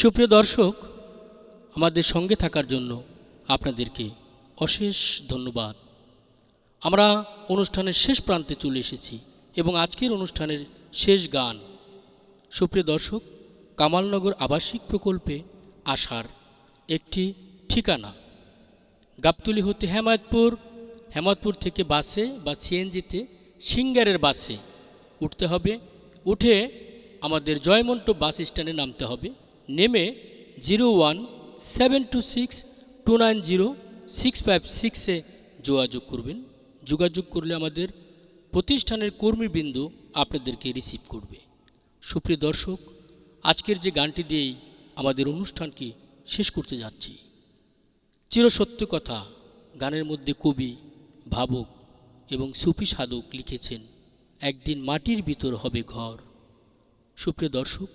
সুপ্রিয় দর্শক, আমাদের সঙ্গে থাকার জন্য আপনাদেরকে অশেষ ধন্যবাদ। আমরা অনুষ্ঠানের শেষ প্রান্তে চলে এসেছি এবং আজকের অনুষ্ঠানের শেষ গান। সুপ্রিয় দর্শক, কামালনগর আবাসিক প্রকল্পে আসার একটি ঠিকানা। গাবতলি হতে হেমায়তপুর হেমায়তপুর থেকে বাসে বা সিএনজিতে সিঙ্গারের বাসে উঠতে হবে। উঠে আমাদের জয়মন্ট বাস স্ট্যান্ডে নামতে হবে। নেমে zero one seven two six two nine zero six five সিক্সে যোগাযোগ করবেন। যোগাযোগ করলে আমাদের প্রতিষ্ঠানের কর্মীবৃন্দ আপনাদেরকে রিসিভ করবে। সুপ্রিয় দর্শক, আজকের যে গানটি দিয়েই আমাদের অনুষ্ঠানকে শেষ করতে যাচ্ছি। চিরসত্য কথা, গানের মধ্যে কবি, ভাবক এবং সুফি সাধক লিখেছেন, একদিন মাটির ভিতর হবে ঘর। সুপ্রিয় দর্শক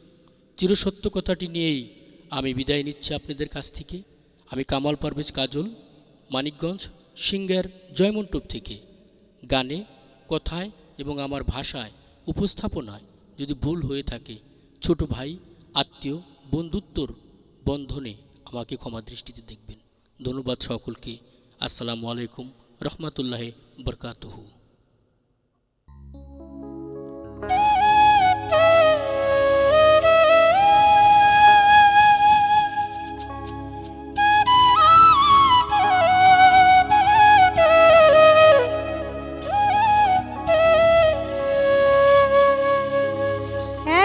চিরসত্য কথাটি নিয়েই আমি বিদায় নিচ্ছি আপনাদের কাছ থেকে। আমি কামাল পারভেজ কাজল, মানিকগঞ্জ, সিঙ্গার জয়মন্টপ থেকে। গানে, কথায় এবং আমার ভাষায়, উপস্থাপনায় যদি ভুল হয়ে থাকে, ছোট ভাই, আত্মীয়, বন্ধুত্বর বন্ধনে আমাকে ক্ষমা দৃষ্টিতে দেখবেন। ধন্যবাদ সকলকে। আসসালামু আলাইকুম, রহমতুল্লাহ বরকাতহু।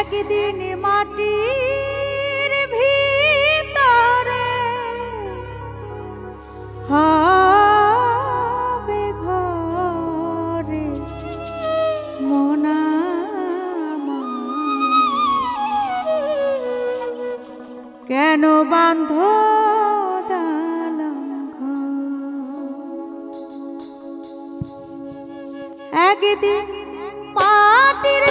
একদিন মাটির ভিতরে হবে ঘরে মোনামা কেন বান্ধ? একদিন মাটির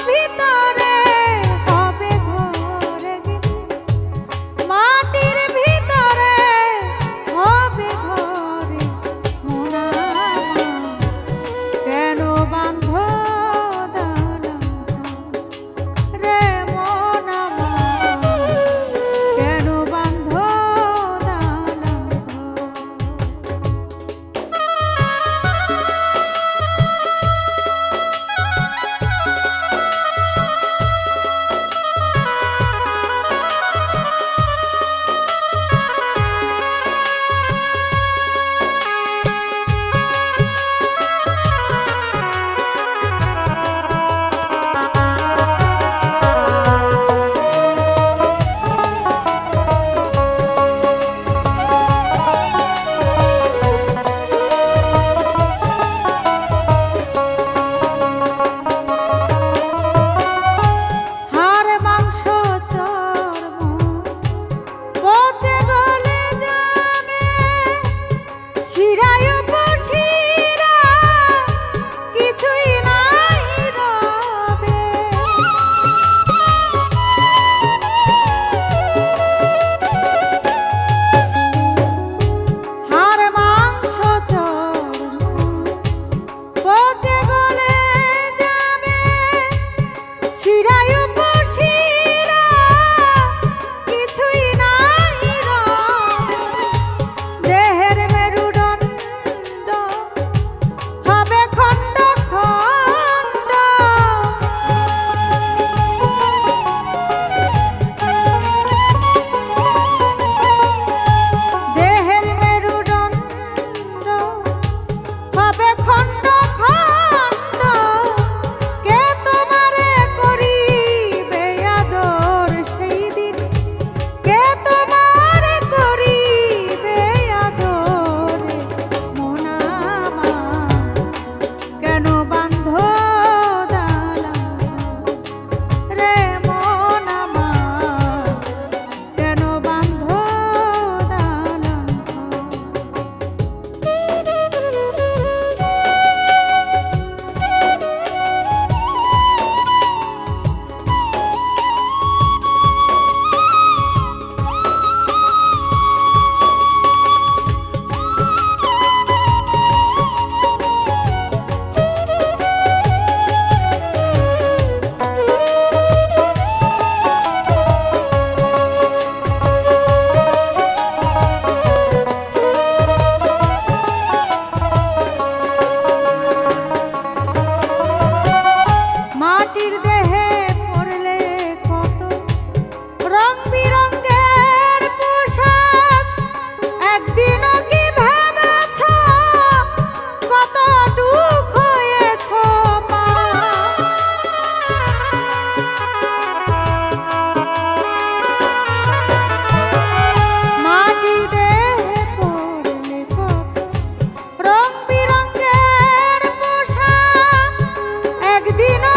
Dina